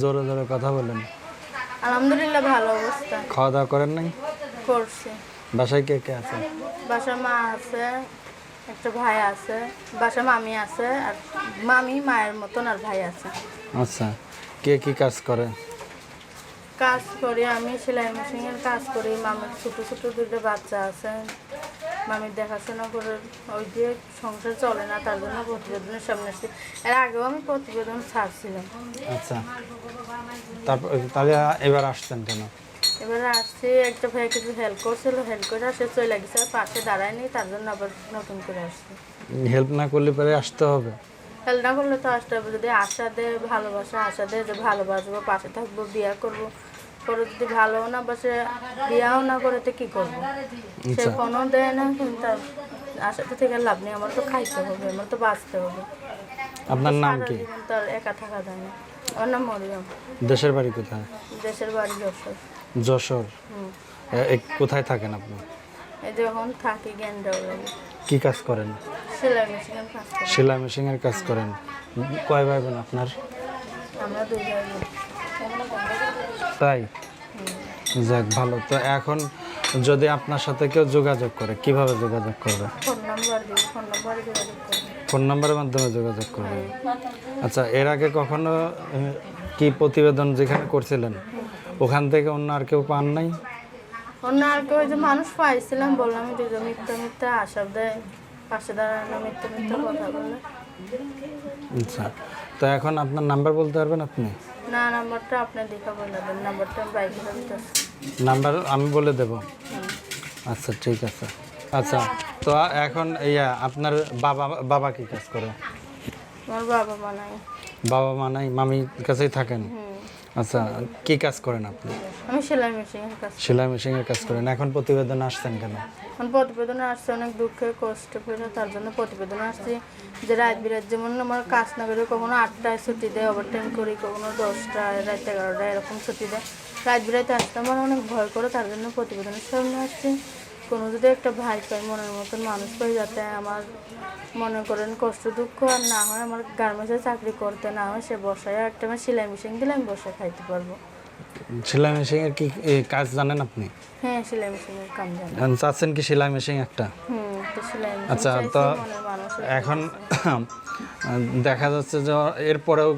জোরে জোরে কথা বলেন। আলহামদুলিল্লাহ ভালো অবস্থা। খাওয়া দাওয়া করেন নাই? করছি। বাসায় কে কে আছে? বাসা মা আছে একটা ভাই আছে বাসা মামি আছে আর মামি মায়ের মতন আর ভাই আছে। আচ্ছা কে কি কাজ করে? কাজ করি আমি সেলাই মেশিনের কাজ করি মামির ছোট ছোট দুটো বাচ্চা আছে। মামির দেখাশোনা করে ওই দিয়ে সংসার চলে না তার জন্য প্রতিবেদনের সামনে আসছি। এর আগেও আমি প্রতিবেদন ছাড়ছিলাম। আচ্ছা। তারপর তাহলে এবার আসছেন কেন? এবারে আসছি একটা ভাই কিছু হেল্প করছিল হেল্প করে আসে চলে গেছে আর পাশে দাঁড়ায়নি তার জন্য আবার নতুন করে আসছি। হেল্প না করলে পরে আসতে হবে? হেল্প না করলে তো আসতে হবে। যদি আশা দেয় ভালোবাসা আশা দেয় যে ভালোবাসবো পাশে থাকব বিয়া করব পরে যদি ভালোও না বাসে বিয়াও না করে তো কি করব? সে ফোনও দেয় না কিন্তু তার আশাতে থেকে লাভ নেই। আমার তো খাইতে হবে আমার তো বাঁচতে হবে। আপনার নাম কি? জীবন তো আর একা থাকা যায় না। আমার নাম মরিয়ম। দেশের বাড়ি কোথায়? দেশের বাড়ি যশোর। যশোর। কোথায় থাকেন আপনি? এই যে এখন থাকি জ্ঞানডাউলে কি কাজ করেন? সেলাই মেশিনের কাজ করি। সেলাই মেশিনের কাজ করেন। কয় ভাই বোন আপনার? আমরা দুই ভাই বোন। তাই? যাক ভালো। তো এখন যদি আপনার সাথে কেউ যোগাযোগ করে কীভাবে যোগাযোগ করবে? ফোন নাম্বারের মাধ্যমে যোগাযোগ করবে? আচ্ছা এর আগে কখনো কি প্রতিবেদন যেখানে করছিলেন ওখান থেকে অন্য আর কেউ পান নাই? অন্য আর কেউ যে মানুষ পাইছিলাম বললাম দুটো মিথ্যা মিথ্যা আশা দেয় পাশে দাঁড়ানো মিথ্যা মিথ্যা কথা বলে। আচ্ছা তো এখন আপনার নাম্বার বলতে পারবেন আপনি? না নাম্বারটা আপনি দেখা বলে দেন নাম্বারটা বাইকে নাম্বার আমি বলে দেব? আচ্ছা ঠিক আছে। আচ্ছা তো এখন ইয়া আপনার বাবা বাবা কি কাজ করে? আমার বাবা বানাই বাবা মা নাই মামির কাছেই থাকেন? হুম। আচ্ছা কি কাজ করেন আপনি? আমি সেলাই মেশিনের কাজ। সেলাই মেশিনের কাজ করেন। এখন প্রতিবেদন আসছেন কেন? এখন প্রতিবেদনে আসছে অনেক দুঃখে কষ্ট করে তার জন্য প্রতিবেদনে আসছি যে রাত বিরাত যেমন আমার কাজ না করে কখনো আটটায় ছুটি দেয় ওভার টাইম করি কখনো দশটায় রাত এগারোটায় এরকম ছুটি দেয়। রাত বিরাতে আসতে আমার অনেক ভয় করে তার জন্য প্রতিবেদনের সামনে আসছি। কোনো যদি একটা ভাই পাই মনের মতন মানুষ পাই যাতে আমার মনে করেন কষ্ট দুঃখ আর না হয় আমার গার্মেন্টসে চাকরি করতে না হয় সে বসায় একটা আমার সেলাই মেশিন দিলে আমি বসে খাইতে পারব। সেলাই মেশিন মেশিনের কি কাজ জানেন আপনি? হ্যাঁ সেলাই মেশিনের কাম জানি। এখন চাচ্ছেন কি সেলাই মেশিন একটা? হুম তো সেলাই মেশিন আচ্ছা, তো- এখন দেখা যাচ্ছে যে এরপরেও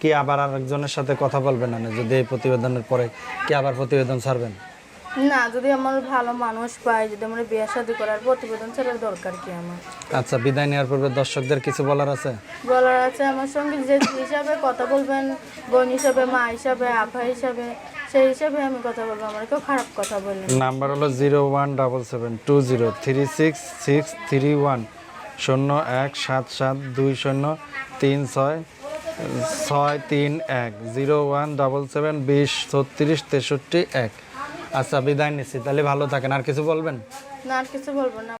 কি আবার আরেকজনের সাথে কথা বলবেন? না যদি এই প্রতিবেদনের পরে কি আবার প্রতিবেদন ছাড়বেন? না যদি আমার ভালো মানুষ পাই যদি আমার বিয়ে শাদী করার প্রতিবেদন ছাড়ার দরকার কি আমার? আচ্ছা বিদায় নেওয়ার পূর্বে দর্শকদের কিছু বলার আছে? বলার আছে আমার সঙ্গে যে হিসাবে কথা বলবেন বোন হিসাবে মা হিসাবে আভা হিসাবে সেই হিসাবে আমি কথা বলব আমার কেউ খারাপ কথা বললেন নাম্বার হলো zero one double seven two zero three six six three one শূন্য এক সাত সাত দুই শূন্য তিন ছয় ছয় তিন এক জিরো ওয়ান ডাবল সেভেন বিশ ছত্রিশ তেষট্টি এক। আচ্ছা বিদায় নিচ্ছি। তাহলে ভালো থাকেন। আর কিছু বলবেন? না আর কিছু বলব না।